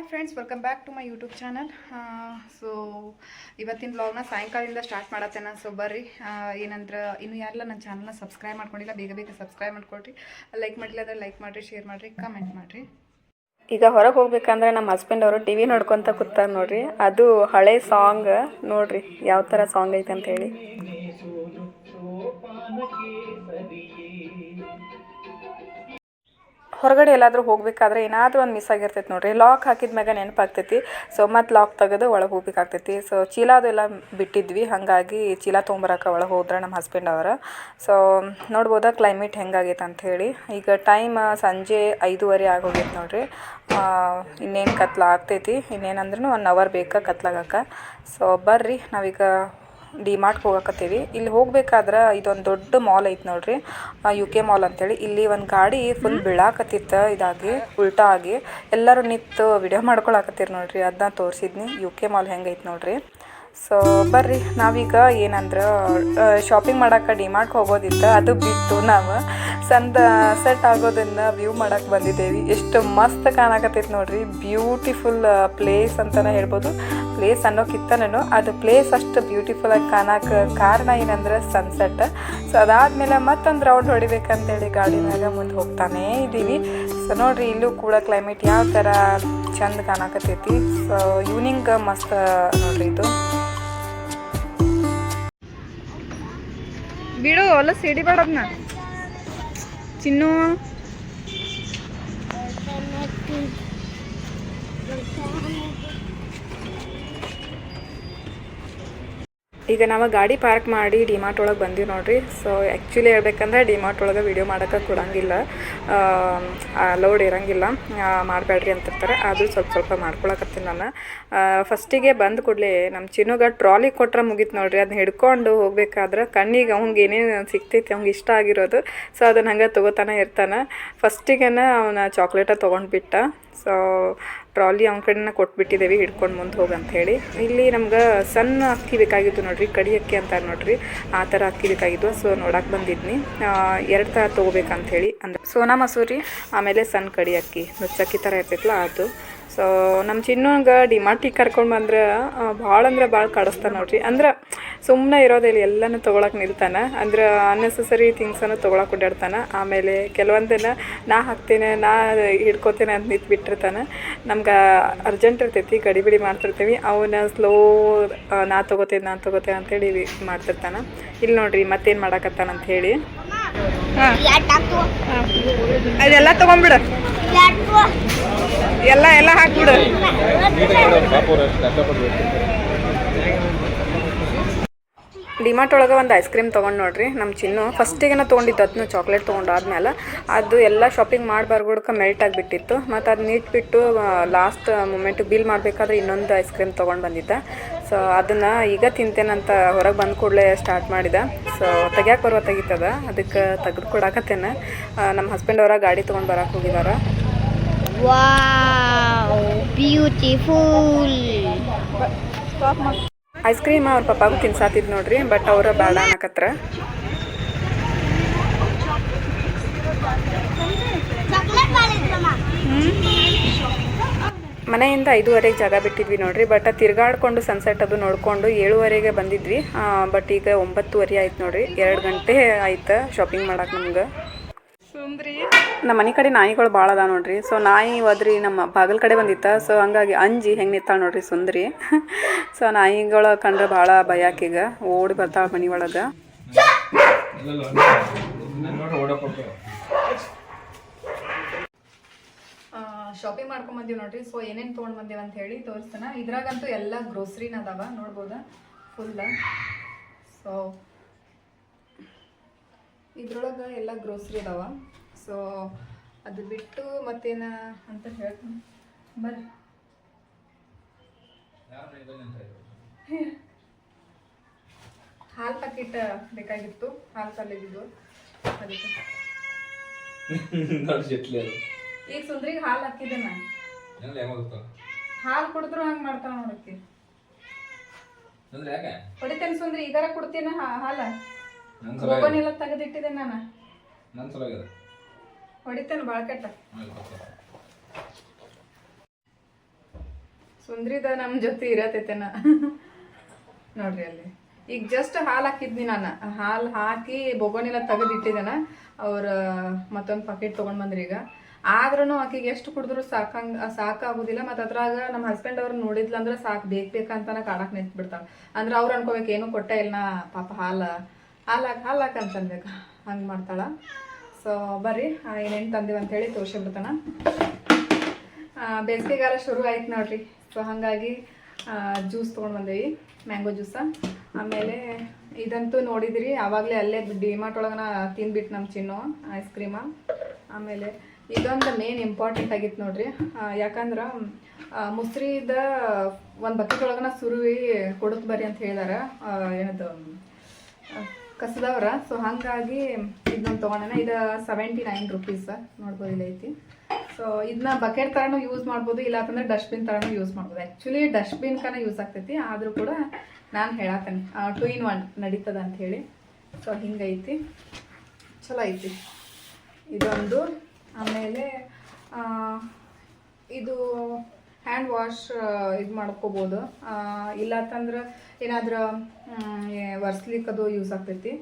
Hi friends welcome back to my YouTube channel so ಇವತ್ತಿನ ಬ್ಲಾಗ್ನ ಸಾಯಂಕಾಲದಿಂದ start ಮಾಡತ್ತೇನ so ಬರ್ರಿ. ಏನಂದ್ರೆ ಇನ್ನು ಯಾರೆಲ್ಲ ನನ್ನ ಚಾನಲ್ನ ಸಬ್ಸ್ಕ್ರೈಬ್ ಮಾಡ್ಕೊಂಡಿಲ್ಲ ಬೇಗ ಬೇಗ ಸಬ್ಸ್ಕ್ರೈಬ್ ಮಾಡ್ಕೊಳ್ರಿ. ಲೈಕ್ ಮಾಡಿಲ್ಲ ಅಂದ್ರೆ ಲೈಕ್ ಮಾಡಿರಿ ಶೇರ್ ಮಾಡಿರಿ ಕಮೆಂಟ್ ಮಾಡಿರಿ. ಈಗ ಹೊರಗೆ ಹೋಗ್ಬೇಕಂದ್ರೆ ನಮ್ಮ ಹಸ್ಬೆಂಡ್ ಅವರು ಟಿ ವಿ ನೋಡ್ಕೊತ ಕೂತಾರ ನೋಡ್ರಿ. ಅದು ಹಳೆ ಸಾಂಗ್ ನೋಡ್ರಿ ಯಾವ ಥರ ಸಾಂಗ್ ಐತೆ ಅಂತ ಹೇಳಿ. ಹೊರಗಡೆ ಎಲ್ಲಾದರೂ ಹೋಗಬೇಕಾದ್ರೆ ಏನಾದರೂ ಒಂದು ಮಿಸ್ ಆಗಿರ್ತೈತೆ ನೋಡಿರಿ. ಲಾಕ್ ಹಾಕಿದ ಮ್ಯಾಗ ನೆನಪಾಗ್ತೈತಿ. ಸೊ ಮತ್ತು ಲಾಕ್ ತೆಗೆದು ಒಳಗೆ ಹೋಗ್ಬೇಕಾಗ್ತೈತಿ. ಸೊ ಚೀಲ ಅದೆಲ್ಲ ಬಿಟ್ಟಿದ್ವಿ. ಹಾಗಾಗಿ ಚೀಲ ತೊಗೊಂಬರಕ್ಕೆ ಒಳಗೆ ಹೋದ್ರೆ ನಮ್ಮ ಹಸ್ಬೆಂಡ್ ಅವರ. ಸೊ ನೋಡ್ಬೋದಾ ಕ್ಲೈಮೇಟ್ ಹೆಂಗಾಗೈತೆ ಅಂತ ಹೇಳಿ. ಈಗ ಟೈಮ್ ಸಂಜೆ ಐದೂವರೆ ಆಗೋಗೈತೆ ನೋಡಿರಿ. ಇನ್ನೇನು ಕತ್ಲ ಆಗ್ತೈತಿ. ಇನ್ನೇನಂದ್ರೂ ಒನ್ ಅವರ್ ಬೇಕಾ ಕತ್ಲಾಗಕ್ಕೆ. ಸೊ ಬರ್ರಿ, ನಾವೀಗ ಡಿ ಮಾರ್ಟ್ಗೆ ಹೋಗಕತ್ತೀವಿ. ಇಲ್ಲಿ ಹೋಗ್ಬೇಕಾದ್ರೆ ಇದೊಂದು ದೊಡ್ಡ ಮಾಲ್ ಐತೆ ನೋಡ್ರಿ. ಯು ಕೆ ಮಾಲ್ ಅಂತೇಳಿ. ಇಲ್ಲಿ ಒಂದು ಗಾಡಿ ಫುಲ್ ಬೀಳಾಕತ್ತಿತ್ತು. ಇದಾಗಿ ಉಲ್ಟಾ ಆಗಿ. ಎಲ್ಲರೂ ನಿಂತು ವಿಡಿಯೋ ಮಾಡ್ಕೊಳಕತ್ತೀರಿ ನೋಡ್ರಿ. ಅದನ್ನ ತೋರಿಸಿದ್ನಿ. ಯು ಕೆ ಮಾಲ್ ಹೆಂಗೈತೆ ನೋಡ್ರಿ. ಸೊ ಬರ್ರಿ. ನಾವೀಗ ಏನಂದ್ರೆ ಶಾಪಿಂಗ್ ಮಾಡೋಕೆ ಡಿ ಮಾರ್ಟ್ಗೆ ಹೋಗೋದಿತ್ತು. ಅದು ಬಿಟ್ಟು ನಾವು ಸಂದ ಸೆಟ್ ಆಗೋದನ್ನು ವ್ಯೂ ಮಾಡಕ್ಕೆ ಬಂದಿದ್ದೇವೆ. ಎಷ್ಟು ಮಸ್ತ್ ಕಾಣಕತ್ತೈತೆ ನೋಡ್ರಿ. ಬ್ಯೂಟಿಫುಲ್ ಪ್ಲೇಸ್ ಅಂತಲೇ ಹೇಳ್ಬೋದು. ಪ್ಲೇಸ್ ಅನ್ನೋಕ್ಕಿಂತನೂ ಅದು ಪ್ಲೇಸ್ ಅಷ್ಟು ಬ್ಯೂಟಿಫುಲ್ ಆಗಿ ಕಾಣಕ್ಕೆ ಕಾರಣ ಏನಂದ್ರೆ ಸನ್ಸೆಟ್ ಸೊ ಅದಾದಮೇಲೆ ಮತ್ತೊಂದು ರೌಂಡ್ ಹೊಡಿಬೇಕಂತೇಳಿ ಗಾಡಿ ಮ್ಯಾಗ ಮುಂದೆ ಹೋಗ್ತಾನೇ ಇದ್ದೀವಿ. ಸೊ ನೋಡ್ರಿ, ಇಲ್ಲೂ ಕೂಡ ಕ್ಲೈಮೇಟ್ ಯಾವ ಥರ ಚಂದ ಕಾಣಕತ್ತೈತಿ. ಸೊ ಈವ್ನಿಂಗ್ ಮಸ್ತ್, ನೋಡ್ರಿ ಇದು. ಬಿಡು ಅಲ್ಲ ಸಿಡಿ ಬೇಡದ್ನ ಚಿನ್ನು. ಈಗ ನಾವು ಗಾಡಿ ಪಾರ್ಕ್ ಮಾಡಿ ಡಿಮಾರ್ಟ್ ಒಳಗೆ ಬಂದೀವಿ ನೋಡ್ರಿ. ಸೊ ಆ್ಯಕ್ಚುಲಿ ಹೇಳ್ಬೇಕಂದ್ರೆ ಡಿಮಾರ್ಟ್ ಒಳಗೆ ವಿಡಿಯೋ ಮಾಡೋಕೆ ಕೊಡಂಗಿಲ್ಲ. ಲೋಡ್ ಇರಂಗಿಲ್ಲ. ಮಾಡಬೇಡ್ರಿ ಅಂತಿರ್ತಾರೆ. ಆದರೂ ಸ್ವಲ್ಪ ಸ್ವಲ್ಪ ಮಾಡ್ಕೊಳಕತ್ತೀನಿ ನಾನು. ಫಸ್ಟಿಗೆ ಬಂದ ಕೂಡಲೇ ನಮ್ಮ ಚಿನ್ನುಗ ಟ್ರಾಲಿ ಕೊಟ್ರೆ ಮುಗೀತು ನೋಡ್ರಿ. ಅದನ್ನ ಹಿಡ್ಕೊಂಡು ಹೋಗ್ಬೇಕಾದ್ರೆ ಕಣ್ಣಿಗೆ ಅವ್ನಿಗೆ ಏನೇನು ಸಿಗ್ತೈತಿ ಅವ್ನಿಗೆ ಇಷ್ಟ ಆಗಿರೋದು. ಸೊ ಅದನ್ನ ಹಂಗೆ ತೊಗೋತಾನೆ ಇರ್ತಾನೆ. ಫಸ್ಟಿಗೆನ ಅವನ ಚಾಕ್ಲೇಟ ತೊಗೊಂಡ್ಬಿಟ್ಟ. ಸೊ ಟ್ರಾಲಿ ಅವ್ನ ಕಡೆನ ಕೊಟ್ಬಿಟ್ಟಿದ್ದೇವೆ ಹಿಡ್ಕೊಂಡು ಮುಂದೆ ಹೋಗಿ ಅಂಥೇಳಿ ಇಲ್ಲಿ ನಮ್ಗೆ ಸಣ್ಣ ಅಕ್ಕಿ ಬೇಕಾಗಿತ್ತು ನೋಡ್ರಿ, ಕಡಿ ಅಕ್ಕಿ ಅಂತಾರೆ ನೋಡ್ರಿ. ಆ ಥರ ಅಕ್ಕಿ ಬೇಕಾಗಿತ್ತು ಸೊ ನೋಡಕ್ಕೆ ಬಂದಿದ್ನಿ. ಎರಡು ಥರ ತೊಗೋಬೇಕಂತ ಹೇಳಿ ಅಂದ್ರೆ ಸೋನಾ ಮಸೂರಿ, ಆಮೇಲೆ ಸಣ್ಣ ಕಡಿ ಅಕ್ಕಿ. ನುಚ್ಚಕ್ಕಿ ಥರ ಇರ್ತೈತಲ್ಲ ಅದು. ಸೊ ನಮ್ಮ ಚಿನ್ನಂಗೆ ಡಿಮಾರ್ಟಿಗೆ ಕರ್ಕೊಂಡು ಬಂದ್ರೆ ಭಾಳ ಅಂದ್ರೆ ಭಾಳ ಕಾಡಿಸ್ತಾನೆ ನೋಡ್ರಿ. ಅಂದ್ರೆ ಸುಮ್ಮನೆ ಇರೋದಿಲ್ಲ ಎಲ್ಲನೂ ತೊಗೊಳಕ್ಕೆ ನಿಲ್ತಾನೆ. ಅಂದ್ರೆ ಅನ್ನೆಸೆಸರಿ ಥಿಂಗ್ಸನ್ನು ತೊಗೊಳಕ್ಕೆ ಓಡಾಡ್ತಾನೆ. ಆಮೇಲೆ ಕೆಲವೊಂದನ್ನ ನಾ ಹಾಕ್ತೇನೆ, ನಾ ಹಿಡ್ಕೋತೇನೆ ಅಂತ ನಿಂತ್ಬಿಟ್ಟಿರ್ತಾನೆ. ನಮ್ಗೆ ಅರ್ಜೆಂಟ್ ಇರ್ತೈತಿ ಗಡಿಬಿಡಿ ಮಾಡ್ತಿರ್ತೀವಿ. ಅವನ ಸ್ಲೋ ನಾ ತೊಗೋತೇನೆ ನಾ ತೊಗೋತೇನೆ ಅಂತೇಳಿ ಮಾಡ್ತಿರ್ತಾನೆ. ಇಲ್ಲಿ ನೋಡ್ರಿ ಮತ್ತೇನು ಮಾಡಕತ್ತಾನ ಅಂತ ಹೇಳಿ. ಅದೆಲ್ಲ ತೊಗೊಂಬಿಡು ಎಲ್ಲ ಎಲ್ಲ ಹಾಕ್ಬಿಡು. ಡಿಮಾರ್ಟ್ ಒಳಗೆ ಒಂದು ಐಸ್ ಕ್ರೀಮ್ ತೊಗೊಂಡು ನೋಡ್ರಿ. ನಮ್ಮ ಚಿನ್ನು ಫಸ್ಟಿಗೆನ ತೊಗೊಂಡಿದ್ದು ಅದನ್ನು ಚಾಕ್ಲೇಟ್ ತೊಗೊಂಡಾದ್ಮೇಲೆ. ಅದು ಎಲ್ಲ ಶಾಪಿಂಗ್ ಮಾಡಿ ಬರ್ಗುಡ್ಕ ಮೆಲ್ಟ್ ಆಗಿಬಿಟ್ಟಿತ್ತು. ಮತ್ತು ಅದನ್ನ ಇಟ್ಬಿಟ್ಟು ಲಾಸ್ಟ್ ಮೂಮೆಂಟ್ ಬಿಲ್ ಮಾಡಬೇಕಾದ್ರೆ ಇನ್ನೊಂದು ಐಸ್ ಕ್ರೀಮ್ ತೊಗೊಂಡು ಬಂದಿದ್ದೆ. ಸೊ ಅದನ್ನು ಈಗ ತಿಂತೇನಂತ ಹೊರಗೆ ಬಂದ ಕೂಡಲೇ ಸ್ಟಾರ್ಟ್ ಮಾಡಿದೆ. ಸೊ ತೆಗ್ಯಾಕೆ ಬರುವ ತೆಗಿತದ. ಅದಕ್ಕೆ ತೆಗೆದು ಕೊಡಾಕತ್ತೇನೆ. ನಮ್ಮ ಹಸ್ಬೆಂಡ್ ಅವರ ಗಾಡಿ ತೊಗೊಂಡು ಬರಕ್ಕೆ ಹೋಗಿದ್ದಾರೆ ಬ್ಯೂಟಿಫುಲ್. ಐಸ್ ಕ್ರೀಮ್ ಅವ್ರ ಪಪ್ಪಾಗೂ ತಿನ್ಸಾತಿದ್ ನೋಡ್ರಿ ಬಟ್ ಅವರ ಬೇಡ ಅನ್ನಕತ್ರ. ಹ್ಞೂ ಮನೆಯಿಂದ ಐದೂವರೆಗೆ ಜಾಗ ಬಿಟ್ಟಿದ್ವಿ ನೋಡ್ರಿ ಬಟ್ ತಿರ್ಗಾಡ್ಕೊಂಡು ಸನ್ಸೆಟ್ ಅದು ನೋಡಿಕೊಂಡು ಏಳುವರೆಗೆ ಬಂದಿದ್ವಿ. ಬಟ್ ಈಗ ಒಂಬತ್ತುವರೆ ಆಯ್ತು ನೋಡ್ರಿ ಎರಡು ಗಂಟೆ ಆಯ್ತು ಶಾಪಿಂಗ್ ಮಾಡಕ್ಕೆ ನಮ್ಗೆ. ಸುಂದ್ರಿ ನಮ್ಮ ಮನೆ ಕಡೆ ನಾಯಿಗಳು ಭಾಳ ಅದ ನೋಡ್ರಿ ಸೊ ನಾಯಿ ಹೋದ್ರಿ ನಮ್ಮ ಬಾಗಲ್ ಕಡೆ ಬಂದಿತ್ತ ಸೊ ಹಂಗಾಗಿ ಅಂಜಿ ಹೆಂಗೆ ನಿಂತಾಳ ನೋಡ್ರಿ ಸುಂದ್ರಿ. ಸೊ ನಾಯಿಗಳು ಕಂಡ್ರೆ ಭಾಳ ಭಯಾಕೀಗ ಓಡಿ ಬರ್ತಾಳ ಮನೆ ಒಳಗೆ ಶಾಪಿಂಗ್ ಮಾಡ್ಕೊಂಡ್ ಬಂದೀವಿ ನೋಡ್ರಿ. ಸೊ ಏನೇನು ತೊಗೊಂಡು ಬಂದೀವಿ ಅಂತ ಹೇಳಿ ತೋರಿಸ್ತಾನ. ಇದ್ರಾಗಂತೂ ಎಲ್ಲ ಗ್ರೋಸರಿನ ಅದಾವ, ನೋಡ್ಬೋದ? ಫುಲ್ ಸೊ ಇದ್ರೊಳಗೆ ಎಲ್ಲ ಗ್ರೋಸರಿ ಅದಾವ. ಸೊ ಅದು ಬಿಟ್ಟು ಮತ್ತೇನ ಅಂತ ಹೇಳ್ತೀನಿ. ಬರ್ರಿ. ಹಾಲು ಪ್ಯಾಕೆಟ್ ಬೇಕಾಗಿತ್ತು. ಹಾಲು ಕಲ್ಲಿದ್ದು ಅದಕ್ಕೆ. ಈಗ ಸುಂದ್ರಿಗೆ ಹಾಲು ಹಾಕಿದ್ದೆ ನಾನು. ಹಾಲು ಕುಡಿದ್ರು ಹಂಗೆ ಮಾಡ್ತಾನ ನೋಡಕ್ಕೆ ಹೊಡಿತೇನೆ ಸುಂದ್ರಿ ಈಗಾರ ಕೊಡ್ತೀನ ಹಾಲ. ಹೋಗೋನೆಲ್ಲ ತೆಗೆದಿಟ್ಟಿದ್ದೆ ನಾನು. ಹೊಡಿತೇನೆ ಬಾಳಕಟ್ಟ ಸುಂದ್ರಿದ ನಮ್ಮ ಜೊತೆ ಇರತೈತೆನ ನೋಡ್ರಿ ಅಲ್ಲಿ. ಈಗ ಜಸ್ಟ್ ಹಾಲು ಹಾಕಿದ್ನಿ ನಾನು. ಹಾಲು ಹಾಕಿ ಬೊಗೋನೆಲ್ಲ ತೆಗೆದಿಟ್ಟಿದ್ದೇನೆ. ಅವ್ರ ಮತ್ತೊಂದು ಪಾಕೆಟ್ ತೊಗೊಂಡು ಬಂದ್ರಿ ಈಗ. ಆದ್ರೂ ಆಕೆಗೆ ಎಷ್ಟು ಕುಡಿದ್ರು ಸಾಕಂಗ್ ಸಾಕಾಗೋದಿಲ್ಲ. ಮತ್ತು ಅದ್ರಾಗ ನಮ್ಮ ಹಸ್ಬೆಂಡ್ ಅವ್ರು ನೋಡಿದ್ಲ ಅಂದ್ರೆ ಸಾಕು, ಬೇಕು ಬೇಕಂತನ ಕಾಡಕ್ಕೆ ನಿಂತು ಬಿಡ್ತಾಳೆ ಅಂದ್ರೆ ಅವ್ರು ಅನ್ಕೋಬೇಕು, ಏನು ಕೊಟ್ಟೆ ಇಲ್ಲ ಪಾಪ ಹಾಲು. ಹಾಲು ಹಾಲಾಕ ಹಾಲು ಹಾಕಿ ಅಂತ ಅನ್ಬೇಕು. ಹಂಗೆ ಮಾಡ್ತಾಳ. ಸೊ ಬರ್ರಿ. ಏನೇನು ತಂದಿವಿ ಅಂತೇಳಿ ತೋರಿಸಿಬಿಡ್ತಾನ. ಬೇಸಿಗೆಗಾಲ ಶುರು ಆಯ್ತು ನೋಡ್ರಿ. ಸೊ ಹಾಗಾಗಿ ಜ್ಯೂಸ್ ತೊಗೊಂಡು ಬಂದೇವಿ ಮ್ಯಾಂಗೋ ಜ್ಯೂಸ ಆಮೇಲೆ ಇದಂತೂ ನೋಡಿದಿರಿ, ಆವಾಗಲೇ ಅಲ್ಲೇ ಡಿಮಾರ್ಟ್ ಒಳಗನ ತಿಂದ್ಬಿಟ್ಟು ನಮ್ಮ ಚಿನ್ನು ಐಸ್ ಕ್ರೀಮ ಆಮೇಲೆ ಇದೊಂದು ಮೇನ್ ಇಂಪಾರ್ಟೆಂಟ್ ಆಗಿತ್ತು ನೋಡ್ರಿ. ಯಾಕಂದ್ರೆ ಮುಸ್ರಿದ ಒಂದು ಬಕೆಟ್ ಒಳಗನ ಸುರುವಿ ಕೊಡುತ್ತ ಬರ್ರಿ ಅಂತ ಹೇಳಿದಾರ. ಏನದು ಕಸದವ್ರ. ಸೊ ಹಾಗಾಗಿ ಇದನ್ನ ತೊಗೊಂಡೆ ಇದು ಸೆವೆಂಟಿ ನೈನ್ ರುಪೀಸ್ ನೋಡ್ಬೋದು ಐತಿ. ಸೊ ಇದನ್ನ ಬಕೆಟ್ ಥರನೂ ಯೂಸ್ ಮಾಡ್ಬೋದು ಇಲ್ಲ ಅಂತಂದ್ರೆ ಡಸ್ಟ್ಬಿನ್ ಥರನೂ ಯೂಸ್ ಮಾಡ್ಬೋದು. ಆ್ಯಕ್ಚುಲಿ ಡಸ್ಟ್ಬಿನ್ ಕನ ಯೂಸ್ ಆಗ್ತೈತಿ. ಆದರೂ ಕೂಡ ನಾನು ಹೇಳತ್ತೇನೆ ಟು ಇನ್ ಒನ್ ನಡೀತದ ಅಂತ ಹೇಳಿ. ಸೊ ಹಿಂಗೈತಿ. ಚಲೋ ಐತಿ. ಇದೊಂದು ಆಮೇಲೆ ಇದು ಹ್ಯಾಂಡ್ ವಾಶ್ ಇದು ಮಾಡ್ಕೋಬೋದು. ಇಲ್ಲಾಂತಂದ್ರೆ ಏನಾದ್ರೂ ಒರ್ಸ್ಲಿಕ್ಕೆ ಅದು ಯೂಸ್ ಆಗ್ತೈತಿ.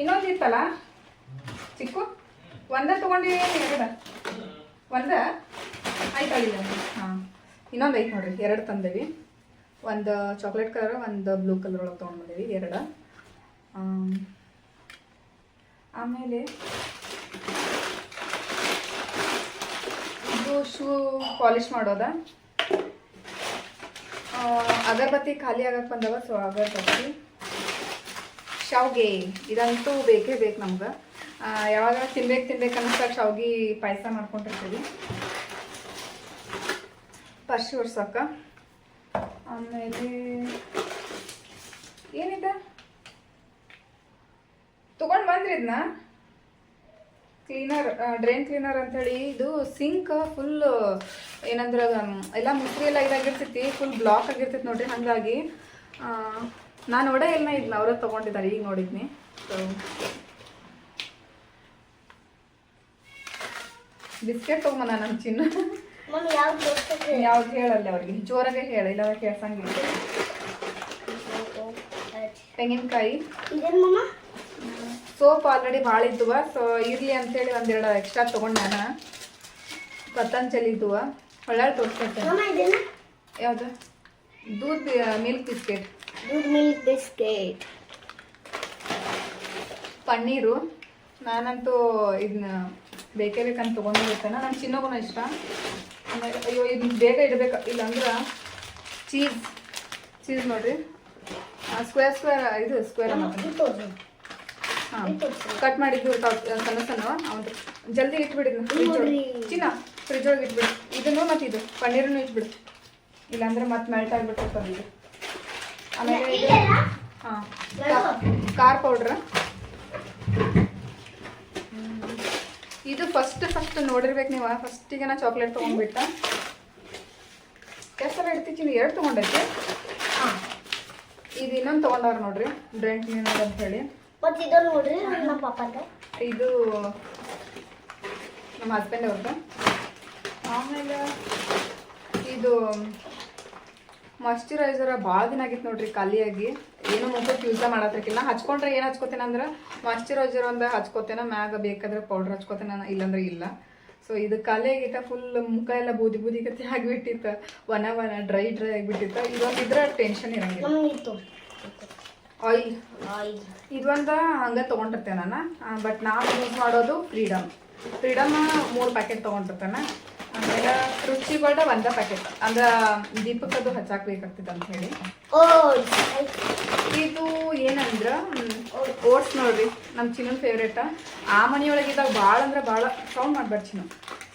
ಇನ್ನೊಂದು ಇತ್ತಲ್ಲ ಚಿಕ್ಕು? ಒಂದ ತೊಗೊಂಡು ಎರಡ? ಒಂದ? ಆಯ್ತಾಳಿಲ್ಲ ಹಾಂ. ಇನ್ನೊಂದು ಐತೆ ನೋಡಿರಿ, ಎರಡು ತಂದೇವಿ. ಒಂದು ಚಾಕ್ಲೇಟ್ ಕಲರ್ ಒಂದು ಬ್ಲೂ ಕಲರ್ ಒಳಗೆ ತೊಗೊಂಡು ಬಂದೇವಿ, ಎರಡು. ಆಮೇಲೆ ಇದು ಶೂ ಪಾಲಿಶ್ ಮಾಡೋದ. ಅಗರಬತ್ತಿ ಖಾಲಿ ಆಗಕ್ಕೆ ಬಂದವ ಸೊ ಅಗರಬತ್ತಿ. ಶಾವ್ಗೆ, ಇದಂತೂ ಬೇಕೇ ಬೇಕು ನಮ್ಗೆ. ಯಾವಾಗ ತಿನ್ಬೇಕು ತಿನ್ಬೇಕು ಅನ್ನಿಸ್ದಾಗ ಶಾವ್ಗೆ ಪಾಯಸ ಮಾಡ್ಕೊಂಡಿರ್ತೀವಿ. ಪರ್ಶಿ ಒರ್ಸಕ್ಕ ಆಮೇಲೆ ಏನಿದೆ? ತಗೊಂಡು ಬಂದ್ರಿ ಇದನ್ನ ಕ್ಲೀನರ್ ಡ್ರೈನ್ ಕ್ಲೀನರ್ ಅಂತೇಳಿ ಇದು ಸಿಂಕ್ ಫುಲ್ ಏನಂದ್ರೆ ಎಲ್ಲ ಮುಸ್ರಿ ಎಲ್ಲ ಇದಾಗಿರ್ತೈತಿ ಫುಲ್ ಬ್ಲಾಕ್ ಆಗಿರ್ತೈತಿ ನೋಡ್ರಿ ಹಾಗಾಗಿ ನಾನು ನೋಡೇ ಇಲ್ಲ ಇದನ್ನ ಅವರೇ ತೊಗೊಂಡಿದ್ದಾರೆ ಈಗ ನೋಡಿದ್ನಿ. ಸೊ ಬಿಸ್ಕೆಟ್ ತಗೊಂಬ ನಾನು ಚಿನ್ನ. ಯಾವ್ದು ಹೇಳಲ್ಲ ಅವ್ರಿಗೆ ಜೋರಾಗೆ ಹೇಳ ಇಲ್ಲ ಕೇಳ್ಸಂಗಿಲ್ಲ. ತೆಂಗಿನಕಾಯಿ. ಇದೇನು ಸೋಪ್ ಆಲ್ರೆಡಿ ಭಾಳ ಇದ್ದುವ. ಸೊ ಇರಲಿ ಅಂತೇಳಿ ಒಂದೆರಡು ಎಕ್ಸ್ಟ್ರಾ ತೊಗೊಂಡು ನಾನು. ಪತಂಜಲಿ ಇದ್ದುವ. ಒಳ್ಳೆ ತೋರಿಸ್ಕೊಡ್ತೇನೆ. ಯಾವುದು? Doodh milk biscuit doodh milk biscuit paneer. ನಾನಂತೂ ಇದನ್ನ ಬೇಕೇ ಬೇಕಂತ ತೊಗೊಂಡಿರ್ತೇನೆ. ನನ್ನ ಚಿನ್ನಗೂ ಇಷ್ಟ. ಆಮೇಲೆ ಅಯ್ಯೋ ಇದನ್ನ ಬೇಗ ಇಡಬೇಕು. ಇಲ್ಲಾಂದ್ರೆ ಚೀಸ್. ಚೀಸ್ ನೋಡಿರಿ. ಸ್ಕ್ವೇರ್ ಸ್ಕ್ವೇರ್ ಇದು ಸ್ಕ್ವೇರ್ ಅನ್ನೋದು ಇದು ತೋರ್ಸು ಹಾಂ ಕಟ್ ಮಾಡಿದ್ವಿ ಸಣ್ಣ ಸಣ್ಣ ಅವ್ನು ಜಲ್ದಿ ಇಟ್ಬಿಡಿದ್ನ ಫ್ರಿಜ್ ಒಳಗೆ. ಚಿನ್ನ ಫ್ರಿಜ್ ಒಳಗೆ ಇಟ್ಬಿಡು. ಇದನ್ನು ಮತ್ತು ಇದು ಪನ್ನೀರನ್ನು ಇಟ್ಬಿಡು. ಇಲ್ಲಾಂದ್ರೆ ಮತ್ತೆ ಮೆಲ್ಟ್ ಆಗಿಬಿಟ್ಟಿರ್ತದೆ ಇದು ಆಮೇಲೆ ಇದು ಹಾಂ. ಖಾರ ಪೌಡ್ರ್ ಇದು ಫಸ್ಟ್ ಫಸ್ಟ್ ನೋಡಿರ್ಬೇಕು ನೀವು. ಫಸ್ಟಿಗೆ ನಾ ಚಾಕ್ಲೇಟ್ ತೊಗೊಂಡ್ಬಿಟ್ಟ. ಎಷ್ಟು ಸಲ ಇಡ್ತೀನಿ ಎರಡು ತೊಗೊಂಡೈತೆ. ಹಾಂ. ಇದು ಇನ್ನೊಂದು ತೊಗೊಂಡವ್ರ ನೋಡ್ರಿ. ಡ್ರೈನ್ ಕ್ಲೀನರ್ ಅಂತ ಹೇಳಿ. ಮತ್ತೆ ಇದನ್ನು ನೋಡ್ರಿ ನಮ್ಮ ಪಾಪಂದ. ಇದು ನಮ್ಮ ಹಸ್ಬೆಂಡ್ ಅವ್ರದ್ದು ಆಮೇಲೆ ಇದು ಮಾಯ್ಶ್ಚರೈಸರ್ ಭಾಳ ದಿನ ಆಗಿತ್ತು ನೋಡ್ರಿ ಖಾಲಿಯಾಗಿ. ಏನು ಮುಖಕ್ಕೆ ಯೂಸ ಮಾಡತ್ತಿರ್ಕಿಲ್ಲ ಹಚ್ಕೊಂಡ್ರೆ ಏನು ಹಚ್ಕೋತೇನೆ ಅಂದ್ರೆ ಮಾಯ್ಶ್ಚರೈಸರ್ ಒಂದು ಹಚ್ಕೋತೇನೆ ಮ್ಯಾಗ ಬೇಕಾದ್ರೆ ಪೌಡ್ರ್ ಹಚ್ಕೋತೇನೆ ಇಲ್ಲಾಂದ್ರೆ ಇಲ್ಲ. ಸೊ ಇದು ಖಾಲಿ ಆಗಿತ್ತ ಫುಲ್ ಮುಖ ಎಲ್ಲ ಬೂದಿ ಬೂದಿ ಕತೆ ಆಗಿಬಿಟ್ಟಿತ್ತು. ವನ ವನ ಡ್ರೈ ಡ್ರೈ ಆಗಿಬಿಟ್ಟಿತ್ತು. ಇದೊಂದಿದ್ರೆ ಟೆನ್ಷನ್ ಇರಂಗಿಲ್ಲ. ಆಯಿಲ್. ಆಯಿಲ್. ಇದೊಂದು ಹಂಗೆ ತೊಗೊಂಡಿರ್ತೇನೆ ನಾನು. ಬಟ್ ನಾನು ಯೂಸ್ ಮಾಡೋದು ಫ್ರೀಡಮ್ ಫ್ರೀಡಮ್ ಮೂರು ಪ್ಯಾಕೆಟ್ ತೊಗೊಂಡಿರ್ತೇನೆ. ಆಮೇಲೆ ರುಚಿಗಳ ಒಂದೇ ಪ್ಯಾಕೆಟ್ ಅಂದ್ರೆ ದೀಪಕ್ಕದು ಹಚ್ಚಾಕ್ಬೇಕಾಗ್ತದೆ ಅಂತ ಹೇಳಿ. ಓ ಇದು ಏನಂದ್ರೆ ಓಟ್ಸ್ ನೋಡ್ರಿ ನಮ್ಮ ಚಿನ್ನ ಫೇವ್ರೇಟ ಆ ಮನೆಯೊಳಗಿದ್ದಾಗ ಭಾಳ ಅಂದ್ರೆ ಭಾಳ ಸೌಂಡ್ ಮಾಡಬಾರ್ದು ಚಿನ್ನ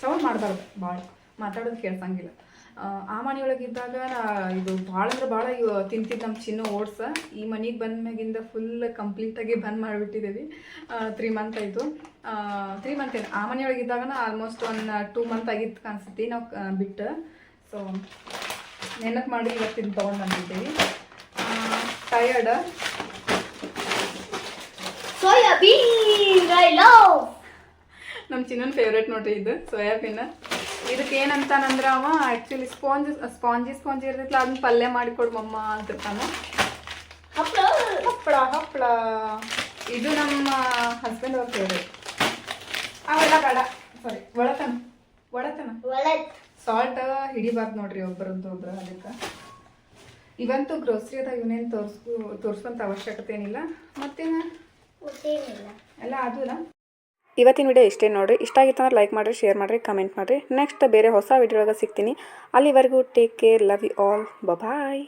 ಸೌಂಡ್ ಮಾಡಬಾರ್ದು ಭಾಳ ಮಾತಾಡೋದು ಕೇಳ್ಸಂಗಿಲ್ಲ. ಆ, ಮನೆಯೊಳಗೆ ಇದ್ದಾಗ ನಾ- ಇದು ಭಾಳ ಅಂದ್ರೆ ಭಾಳ ತಿಂತಿದ್ದು ನಮ್ಮ ಚಿನ್ನ ಓಡ್ಸ ಈ ಮನೆಗೆ ಬಂದ ಮ್ಯಾಗಿಂದ ಫುಲ್ ಕಂಪ್ಲೀಟಾಗಿ ಬಂದ್ ಮಾಡಿಬಿಟ್ಟಿದ್ದೀವಿ ತ್ರೀ ಮಂತ್ ಆಯಿತು. ತ್ರೀ ಮಂತ್ ಏನು ಆ ಮನೆಯೊಳಗಿದ್ದಾಗ ಆಲ್ಮೋಸ್ಟ್ ಒನ್ ಟೂ ಮಂತ್ ಆಗಿತ್ತು ಕಾಣಿಸ್ತೀವಿ ನಾವು ಬಿಟ್ಟು. ಸೊ ನೆನಪು ಮಾಡಿ ಇವತ್ತಿನ ತೊಗೊಂಡು ಬಂದಿದ್ದೀವಿ. ಟಯರ್ಡ್ ಸೋಯಾಬೀನ್ ನಮ್ಮ ಚಿನ್ನನ ಫೇವ್ರೇಟ್ ನೋಡ್ರಿ ಇದು ಸೋಯಾಬೀನ್ ಇದಕ್ಕೆ ಏನಂತಾನಂದ್ರೆ ಅವ ಆ್ಯಕ್ಚುಲಿ ಸ್ಪಾಂಜ್ ಸ್ಪಾಂಜಿ ಸ್ಪಾಂಜಿ ಇರ್ತೈತಲ್ಲ ಅದನ್ನ ಪಲ್ಯ ಮಾಡಿಕೊಡು ಮಮ್ಮ ಅಂತಿರ್ತಾನ. ಹಪ್ಪಳ ಹಪ್ಪಳ ಹಪ್ಪಳ ಇದು ನಮ್ಮ ಹಸ್ಬೆಂಡ್ ಅವ್ರ ಫೇವ್ರೇಟ್ ಅವೆಲ್ಲ ಬೇಡ ಸಾರಿ ಒಳತನ ಒಳತನ. ಸಾಲ್ಟ್ ಹಿಡಿಬಾರ್ದು ನೋಡ್ರಿ ಒಬ್ಬರಂತ ಒಬ್ರು ಅದಕ್ಕೆ. ಇವಂತೂ ಗ್ರೋಸ್ರಿ ಅದ ಇವನೇನು ತೋರಿಸ್ಕೊ ತೋರಿಸುವಂಥ ಅವಶ್ಯಕತೆ ಏನಿಲ್ಲ. ಮತ್ತೇನ? ಎಲ್ಲ ಅದಲ್ಲ ಇವತ್ತಿನ ವಿಡಿಯೋ ಇಷ್ಟೇ ನೋಡಿರಿ. ಇಷ್ಟ ಆಗಿತ್ತು ಅಂದ್ರೆ ಲೈಕ್ ಮಾಡಿರಿ ಶೇರ್ ಮಾಡಿರಿ ಕಮೆಂಟ್ ಮಾಡಿರಿ. ನೆಕ್ಸ್ಟ್ ಬೇರೆ ಹೊಸ ವಿಡಿಯೋದಾಗ ಸಿಗ್ತೀನಿ. ಅಲ್ಲಿವರೆಗೂ take care love you all bye